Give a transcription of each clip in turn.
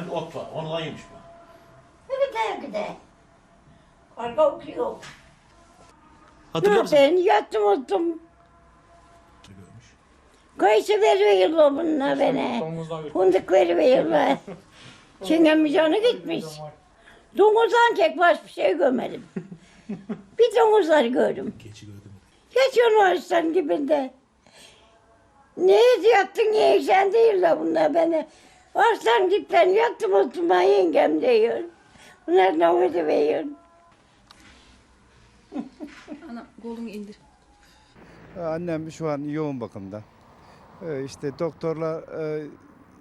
De ot var. Ondan yemiş bu. Evet gide. Karga okuyor. Hatırlıyor musun? ben yattım ottum. Görmüş. Kayısı veriyorlar bunlar bana. Fındık veriyorlar. Çingem canı gitmiş. Domuzdan tek baş bir şey görmedim. bir domuzlar gördüm. Keçi gördüm. Geç onu ağaçların dibinde. Ne yattın niye sen değiller bunlar beni. Ağaçların dipten yattım otuma yengem diyor. Bunlar ne veriyor. Ana kolunu indir. Annem şu an yoğun bakımda. Ee, İşte doktorlar e,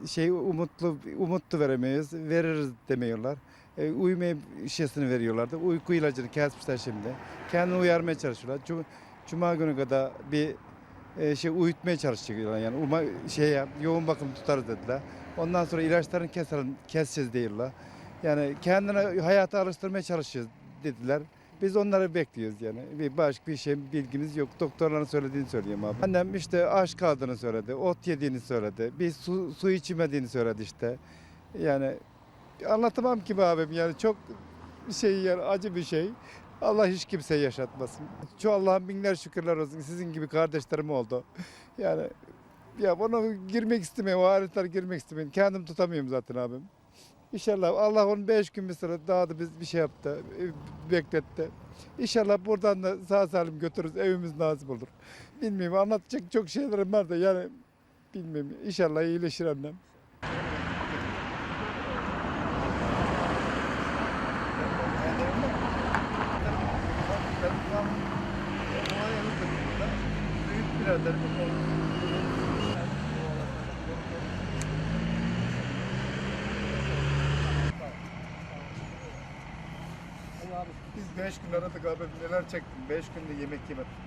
şey umutlu umutlu veremeyiz, veririz demiyorlar. E, Uyuma şişesini veriyorlardı. Uyku ilacını kesmişler şimdi. Kendini uyarmaya çalışıyorlar. Cuma, Cuma günü kadar bir e, şey uyutmaya çalışıyorlar yani uma, şeye yoğun bakım tutarız dediler. Ondan sonra ilaçlarını keselim, keseceğiz diyorlar. Yani kendine hayata alıştırmaya çalışacağız dediler. Biz onları bekliyoruz yani. Bir başka bir şey bilgimiz yok. Doktorların söylediğini söyleyeyim abi. Annem işte aç kaldığını söyledi, ot yediğini söyledi, bir su, su içmediğini söyledi işte. Yani anlatamam ki be abim yani çok şey yani acı bir şey. Allah hiç kimseye yaşatmasın. Şu Allah'ın binler şükürler olsun. Sizin gibi kardeşlerim oldu. Yani ya ona girmek istemiyorum. O aletler girmek istemiyorum. Kendim tutamıyorum zaten abim. İnşallah Allah onu beş gün bir sıra daha da biz bir şey yaptı, e, bekletti. İnşallah buradan da sağ salim götürürüz, evimiz nasip olur. Bilmiyorum anlatacak çok şeylerim var da yani bilmiyorum. İnşallah iyileşir annem. Biz beş gün aradık abi neler çektim. Beş günde yemek yemedim.